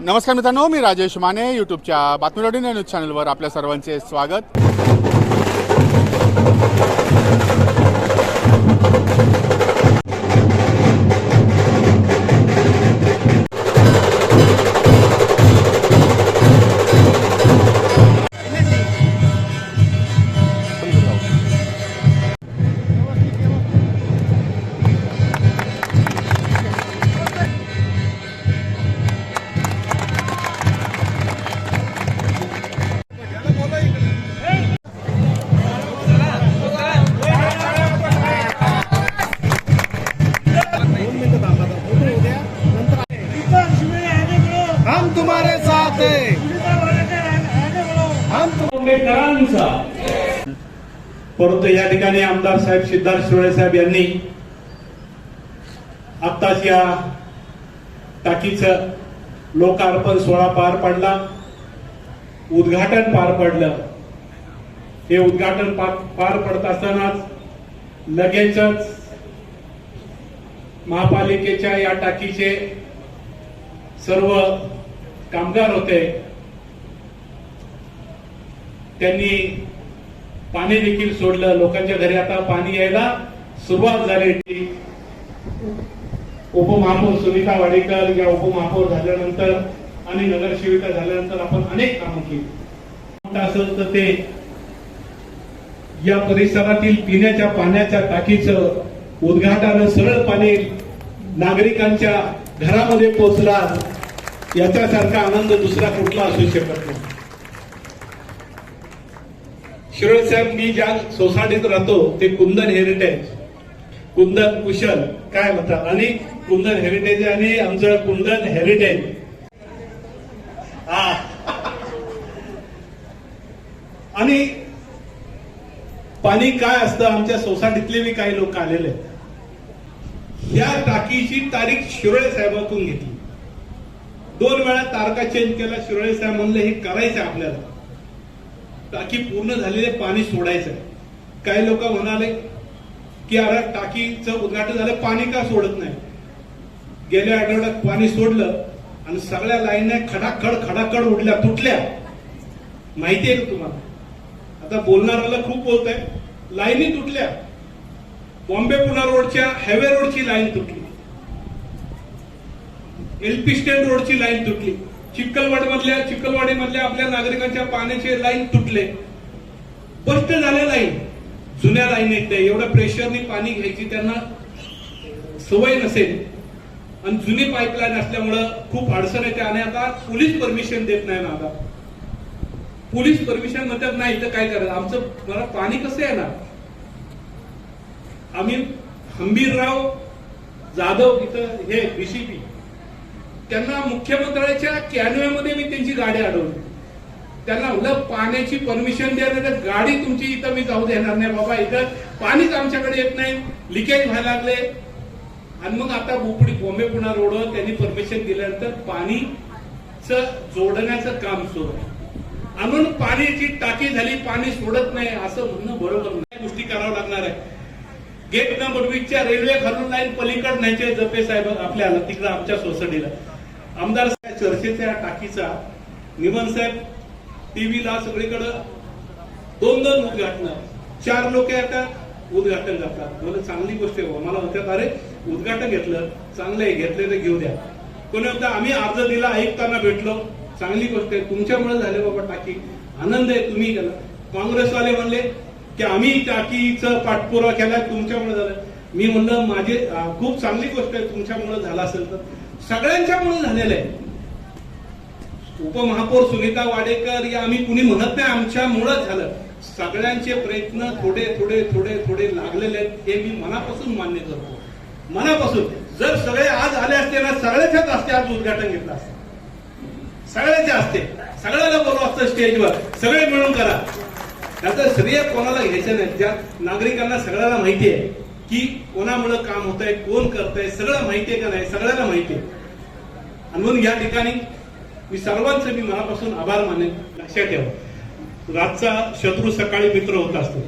नमस्कार मित्रांनो मी राजेश माने यूट्यूबच्या बातमी न्यूज चॅनलवर आपल्या सर्वांचे स्वागत. आंबेडकरांचा. परंतु या ठिकाणी आमदार साहेब सिद्धार्थ शिवळे साहेब यांनी आत्ताच या टाकीचं लोकार्पण सोहळा पार पडला. उद्घाटन पार पडलं. हे उद्घाटन पार पार पडत असतानाच लगेचच महापालिकेच्या या टाकीचे सर्व कामगार होते. त्यांनी पाणी देखील सोडलं. लोकांच्या घरी आता पाणी यायला सुरुवात झाली उपमहापौर सुनीता वाडेकर या उपमहापौर झाल्यानंतर आणि नगरसेविका झाल्यानंतर आपण अनेक कामं केली. असं तर ते या परिसरातील पिण्याच्या पाण्याच्या टाकीचं उद्घाटन सरळ पाणी नागरिकांच्या घरामध्ये पोहोचला. याच्यासारखा आनंद दुसरा कुठला असू शकत नाही. शिरोळे साहेब मी ज्या सोसायटीत राहतो ते कुंदन हेरिटेज कुंदन कुशल काय म्हणतात? आणि कुंदन हेरिटेज आणि आमचं कुंदन हेरिटेज आणि पाणी काय असतं? आमच्या सोसायटीतले बी काही लोक आलेले ह्या या टाकीची तारीख शिरोळे साहेबातून घेतली. दोन वेळा तारखा चेंज केला शिरोळे साहेब म्हणले हे करायचं आपल्याला. टाकी पूर्ण झालेले पाणी सोडायचं. आहे काही लोक म्हणाले की अरे टाकीचं उद्घाटन झालं पाणी का सोडत नाही? गेल्या आठवड्यात पाणी सोडलं आणि सगळ्या लाईनने खडाखड खडाखड उडल्या तुटल्या. माहिती आहे का तुम्हाला? आता बोलणाऱ्याला खूप बोलत आहे लाईनी तुटल्या. बॉम्बे पुणा रोडच्या हायवे रोडची लाईन तुटली. एलपी स्टँड रोडची लाईन तुटली. चिखलवाडी मधल्या चिखलवाडी मधल्या आपल्या नागरिकांच्या पाण्याचे लाईन तुटले. स्पष्ट झाले लाईन जुन्या लाईन येत नाही एवढ्या प्रेशरने पाणी घ्यायची त्यांना सवय नसेल. आणि जुनी पाईपलाईन असल्यामुळं खूप अडचण येते. आणि आता पोलीस परमिशन देत नाही ना आता. पोलीस परमिशन म्हणतात नाही तर काय करायचं? आमचं मला पाणी कसं येणार आम्ही हंबीरराव जाधव इथं हे बीसीपी त्यांना मुख्यमंत्र्याच्या कॅनव्यामध्ये मी त्यांची गाडी अडवली. त्यांना उलट पाण्याची परमिशन द्या तर गाडी तुमची इथं मी जाऊ देणार नाही. बाबा इथं पाणीच आमच्याकडे येत नाही. लिकेज व्हायला लागले. आणि मग आता बोपडी बॉम्बे पुणा रोडवर त्यांनी परमिशन दिल्यानंतर पाणीच जोडण्याचं काम सुरू आहे. म्हणून पाण्याची टाकी झाली पाणी सोडत नाही असं म्हणणं बरोबर नाही. गोष्टी करावं लागणार आहे. गेट नंबर वीसच्या रेल्वे खालून लाईन पलीकड न्यायचे जपे साहेब आपल्याला तिकडं आमच्या सोसायटीला. आमदार साहेब चर्चेच्या टाकीचा निमन साहेब टीव्हीला सगळीकडं दोन दोन उद्घाटन चार लोक येतात उद्घाटन करतात. मला चांगली गोष्ट आहे हो. मला म्हणतात अरे उद्घाटन घेतलं चांगलं आहे घेतलेलं घेऊ द्या. कोणी होता आम्ही अर्ज दिला ऐकताना भेटलो. चांगली गोष्ट आहे. तुमच्यामुळे झाले बाबा टाकी. आनंद आहे तुम्ही केला. काँग्रेसवाले म्हणले की आम्ही टाकीचं पाठपुरावा केला तुमच्यामुळे झालं. मी म्हणलं माझे खूप चांगली गोष्ट आहे तुमच्यामुळे झाला असेल तर. सगळ्यांच्यामुळे झालेलं आहे. उपमहापौर सुनीता वाडेकर या आम्ही कुणी म्हणत नाही आमच्यामुळं झालं. सगळ्यांचे प्रयत्न थोडे थोडे थोडे थोडे लागलेले आहेत हे मी मनापासून मान्य करतो. मनापासून. जर सगळे आज आले असते ना सगळ्याच्याच असते आज उद्घाटन घेतलं असतं. सगळ्याच्या असते सगळ्याला बोलू असतं स्टेजवर. सगळे मिळून करा. त्याचं श्रेय कोणाला घ्यायचं नाही. ज्या नागरिकांना सगळ्याला माहिती आहे. की कोणामुळे काम होत आहे कोण करतंय सगळं माहितीये का नाही? सगळ्यांना माहिती आहे. आणि म्हणून या ठिकाणी मी सर्वांचे मी मनापासून आभार मानेन. लक्षात ठेवा. रातचा शत्रू सकाळी मित्र होत असतो.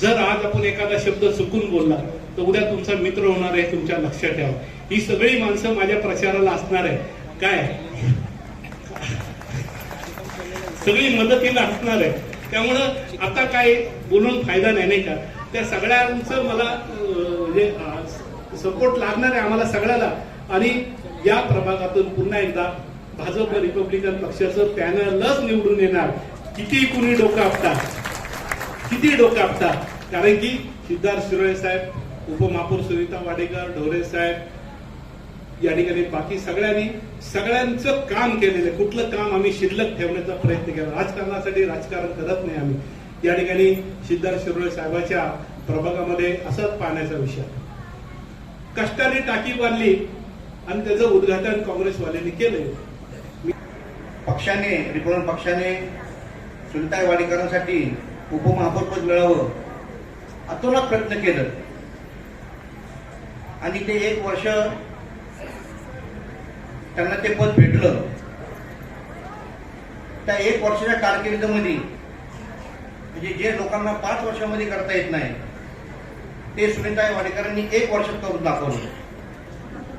जर आज आपण एखादा शब्द चुकून बोलला तर उद्या तुमचा मित्र होणार आहे तुमच्या लक्षात ठेवा. ही सगळी माणसं माझ्या प्रचाराला असणार आहे काय? सगळी मदतीला असणार आहे त्यामुळं आता काय बोलून फायदा नाही नाही का? त्या सगळ्यांचं मला म्हणजे सपोर्ट लागणार आहे आम्हाला सगळ्याला. आणि या प्रभागातून पुन्हा एकदा भाजप रिपब्लिकन पक्षाचं पॅनलच निवडून येणार. किती कुणी डोकं आपतात किती डोकं आपतात कारण की सिद्धार्थ शिरोळे साहेब उपमहापौर सुनीता वाडेकर ढोरे साहेब या ठिकाणी बाकी सगळ्यांनी सगळ्यांचं काम केलेलं आहे. कुठलं काम आम्ही शिल्लक ठेवण्याचा प्रयत्न केला. राजकारणासाठी राजकारण करत नाही आम्ही. या ठिकाणी सिद्धार्थ शिरोळे साहेबाच्या प्रभागामध्ये असाच पाण्याचा विषय कष्टाने टाकी बांधली आणि त्याचं उद्घाटन काँग्रेसवाल्यांनी केलंय. पक्षाने रिपब्लिकन पक्षाने सुनीताई वाडेकरांसाठी उपमहापौरपद मिळावं अतोनात प्रयत्न केलं. आणि ते एक वर्ष त्यांना ते पद भेटलं. त्या एक वर्षाच्या कारकिर्दीमध्ये जे जे लोकांना पाच वर्षामध्ये करता येत नाही ते सुनीताई वाडेकरांनी एक वर्षात करून दाखवलं.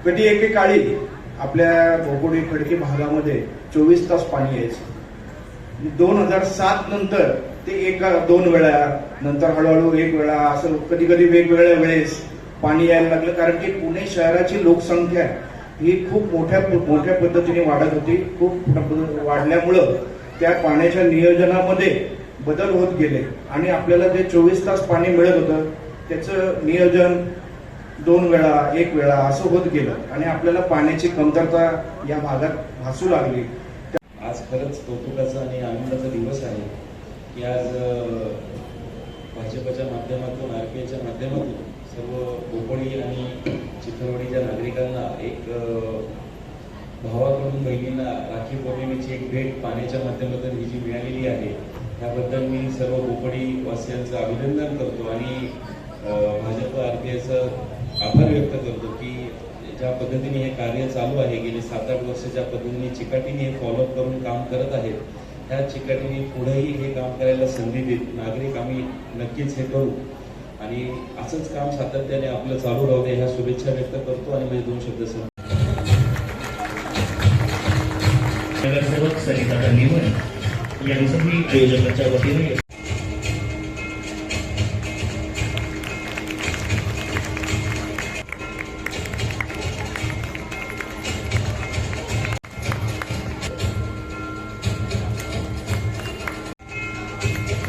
कधी एके काळी आपल्या भोगोडी खडकी भागामध्ये चोवीस तास पाणी यायचं. दोन हजार सात नंतर ते एका दोन वेळा नंतर हळूहळू एक वेळा असं कधी कधी वेगवेगळ्या वेळेस पाणी यायला लागलं कारण की पुणे शहराची लोकसंख्या ही खूप मोठ्या मोठ्या पद्धतीने वाढत होती. खूप वाढल्यामुळं त्या पाण्याच्या नियोजनामध्ये बदल होत गेले. आणि आपल्याला जे चोवीस तास पाणी मिळत होतं त्याचं नियोजन दोन वेळा एक वेळा असं होत गेलं. आणि आपल्याला पाण्याची कमतरता या भागात भासू लागली. आज खरंच कौतुकाचा आणि आनंदाचा दिवस आहे की आज भाजपच्या माध्यमातून आर पी आयच्या माध्यमातून सर्व कोकणी आणि चिखलवाडीच्या नागरिकांना एक भावाकडून बहिणींना राखी पौर्णिमेची एक भेट पाण्याच्या माध्यमातून ही जी मिळालेली आहे त्याबद्दल मी सर्व भोपडी वासियांचं अभिनंदन करतो आणि भाजप आर पी आभार व्यक्त करतो की ज्या पद्धतीने हे कार्य चालू आहे गेली सात आठ वर्ष ज्या पद्धतीने चिकाटीने हे फॉलोअप करून काम करत आहेत त्या चिकाटीने पुढेही हे काम करायला संधी देत नागरिक आम्ही नक्कीच हे करू. आणि असंच काम सातत्याने आपलं चालू राहू दे ह्या शुभेच्छा व्यक्त करतो आणि माझे दोन शब्द सांगतो नगरसेवक सरिता निवड यांचंही आयोजकाच्या वतीने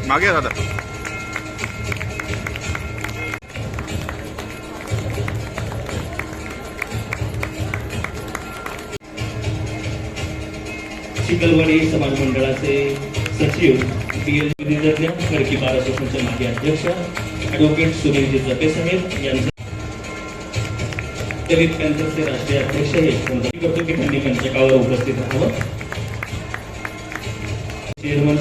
मागे या दादा. चिखलवाडी समाज मंडळाचे सचिव पी एल विधितज्ञ खडकी बार असोसिएशनचे माजी अध्यक्ष ॲडव्होकेट सुनीलजी जपे साहेब यांचे दलित पॅन्थरचे राष्ट्रीय अध्यक्ष हे विनंती करतो की त्यांनी पंचकावर उपस्थित राहावं. चेअरमन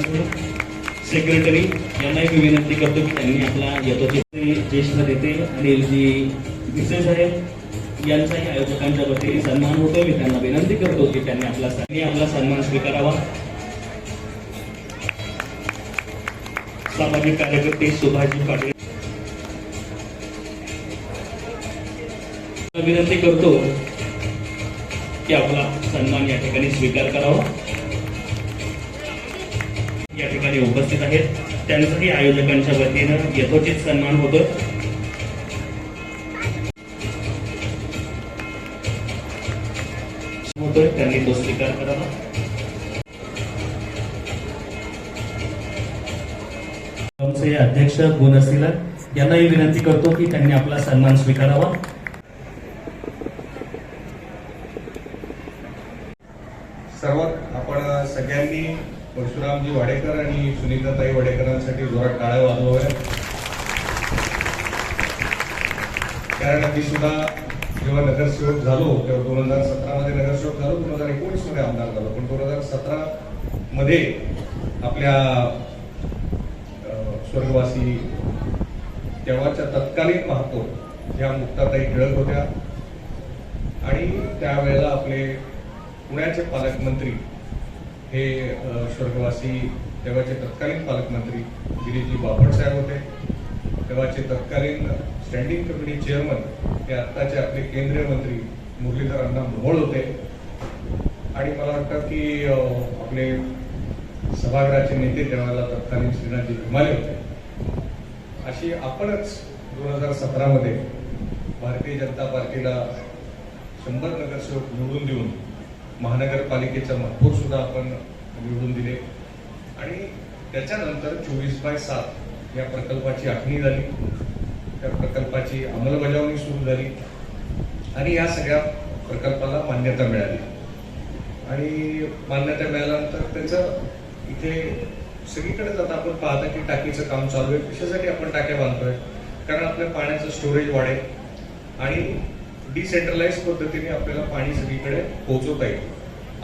सेक्रेटरी यांनाही मी विनंती करतो की त्यांनी आपला यथोचित ज्येष्ठ नेते अनिलजी भिसे साहेब यांचाही आयोजकांच्या वतीने सन्मान होतो मी त्यांना विनंती करतो की त्यांनी आपला आपला सन्मान स्वीकारावा. सामाजिक कार्यकर्ते सुभाषजी पाटील. विनंती करतो की आपला सन्मान या ठिकाणी स्वीकार करावा. या ठिकाणी उपस्थित आहेत. त्यांचाही आयोजकांच्या वतीनं यथोचित सन्मान होतो होतोय त्यांनी तो स्वीकार करावा. आमचे अध्यक्ष गुणसिला यांनाही विनंती करतो की त्यांनी आपला सन्मान स्वीकारावा. सर्वात आपण सगळ्यांनी परशुरामजी वाडेकर आणि सुनीताताई वाडेकरांसाठी जोरात टाळ्या वाजवाव्या कारण आम्ही सुद्धा जेव्हा नगरसेवक झालो तेव्हा दोन हजार सतरामध्ये नगरसेवक झालो दोन हजार एकोणीसमध्ये आमदार झालो. पण दोन हजार सतरा मध्ये आपल्या अं, स्वर्गवासी तेव्हाच्या तत्कालीन महापौर ह्या मुक्ताताई टिळक होत्या. आणि त्यावेळेला आपले पुण्याचे पालकमंत्री हे स्वर्गवासी तेव्हाचे तत्कालीन पालकमंत्री गिरीजी बापट साहेब होते. तेव्हाचे तत्कालीन स्टँडिंग कमिटी चेअरमन हे आत्ताचे आपले केंद्रीय मंत्री मुरलीधर अण्णा मोहोळ होते. आणि मला वाटतं की आपले सभागृहाचे नेते त्यावेळेला तत्कालीन श्रीनाथजी धुमाले होते. अशी आपणच दोन हजार सतरामध्ये भारतीय जनता पार्टीला शंभर नगरसेवक निवडून देऊन महानगरपालिकेचा महापौर सुद्धा आपण निवडून दिले. आणि त्याच्यानंतर चोवीस बाय सात या प्रकल्पाची आखणी झाली. त्या प्रकल्पाची अंमलबजावणी सुरू झाली. आणि या सगळ्या प्रकल्पाला मान्यता मिळाली. आणि मान्यता मिळाल्यानंतर त्याचं इथे सगळीकडेच आता आपण पाहता की टाकीचं काम चालू आहे. कशासाठी आपण टाक्या बांधतोय? कारण आपल्या पाण्याचं स्टोरेज वाढेल. आणि डिसेंट्रलाइज पद्धतीने आपल्याला पाणी सगळीकडे पोहोचवता येईल.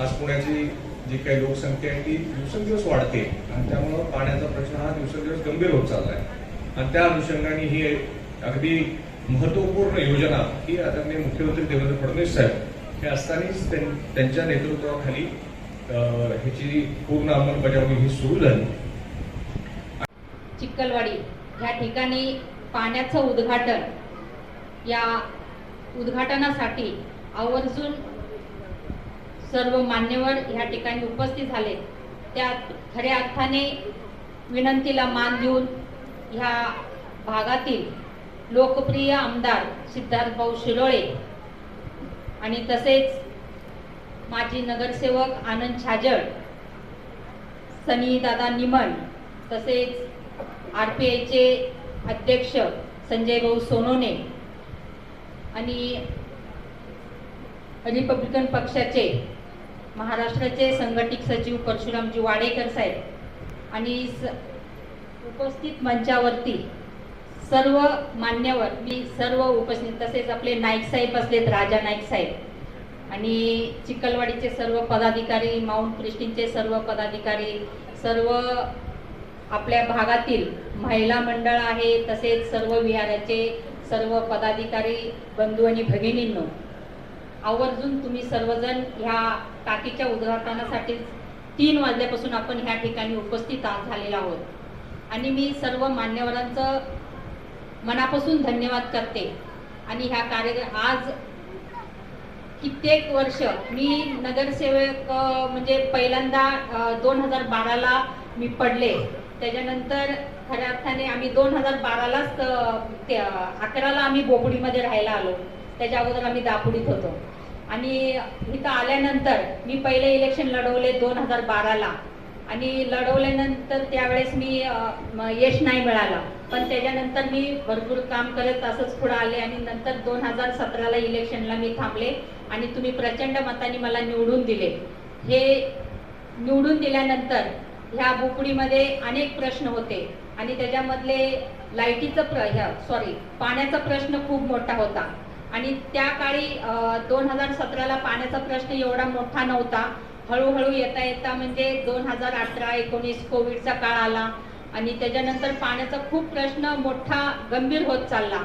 आज पुण्याची जी काही लोकसंख्या आहे ती दिवसेंदिवस वाढते आणि त्यामुळं पाण्याचा प्रश्न हा दिवसेंदिवस गंभीर होत चालला आहे आणि त्या अनुषंगाने ही अगदी महत्त्वपूर्ण योजना ही आदरणीय मुख्यमंत्री देवेंद्र फडणवीस साहेब हे असतानाच त्यांच्या नेतृत्वाखाली अं, ह्याची पूर्ण अंमलबजावणी ही सुरू झाली. चिक्कलवाडी ह्या ठिकाणी पाण्याचं उद्घाटन या उद्घाटनासाठी आवर्जून सर्व मान्यवर ह्या ठिकाणी उपस्थित झाले. त्या खऱ्या अर्थाने विनंतीला मान देऊन ह्या भागातील लोकप्रिय आमदार सिद्धार्थभाऊ शिरोळे आणि तसेच माजी नगरसेवक आनंद छाजळ सनी दादा तसेच आर पी आयचे अध्यक्ष संजय भाऊ सोनोने आणि रिपब्लिकन पक्षाचे महाराष्ट्राचे संघटित सचिव परशुरामजी वाडेकर साहेब आणि स उपस्थित मंचावरती सर्व मान्यवर मी सर्व उपस्थित तसेच आपले नाईक साहेब असलेत राजा नाईक साहेब आणि चिखलवाडीचे सर्व पदाधिकारी माउंट क्रिस्टीनचे सर्व पदाधिकारी सर्व आपल्या भागातील महिला मंडळ आहे तसेच सर्व विहाराचे सर्व पदाधिकारी बंधू आणि भगिनींनो आवर्जून तुम्ही सर्वजण ह्या टाकीच्या उद्घाटनासाठी तीन वाजल्यापासून आपण ह्या ठिकाणी उपस्थित झालेलो आहोत. आणि मी सर्व मान्यवरांचं मनापासून धन्यवाद करते. आणि ह्या कार्यक्रम आज कित्येक वर्ष मी नगरसेवक म्हणजे पहिल्यांदा दोन हजार बाराला मी पडले. त्याच्यानंतर खऱ्या अर्थाने आम्ही दोन हजार बारालाच अकराला आम्ही बोबडीमध्ये राहायला आलो. त्याच्या अगोदर आम्ही दापुडीत होतो. आणि इथं आल्यानंतर मी पहिले इलेक्शन लढवले दोन हजार बाराला. आणि लढवल्यानंतर त्यावेळेस मी म- यश नाही मिळालं. पण त्याच्यानंतर मी भरपूर काम करत असंच पुढे आले आणि नंतर दोन हजार सतराला इलेक्शनला मी थांबले आणि तुम्ही प्रचंड मताने मला निवडून दिले. हे निवडून दिल्यानंतर ह्या बुकडीमध्ये अनेक प्रश्न होते आणि त्याच्यामधले लाईटीचं प्र ह्या सॉरी पाण्याचा प्रश्न खूप मोठा होता. आणि त्या काळी दोन हजार सतराला पाण्याचा प्रश्न एवढा मोठा नव्हता. हळूहळू येता येता म्हणजे दोन हजार अठरा एकोणीस कोविडचा काळ आला आणि त्याच्यानंतर पाण्याचा खूप प्रश्न मोठा गंभीर होत चालला.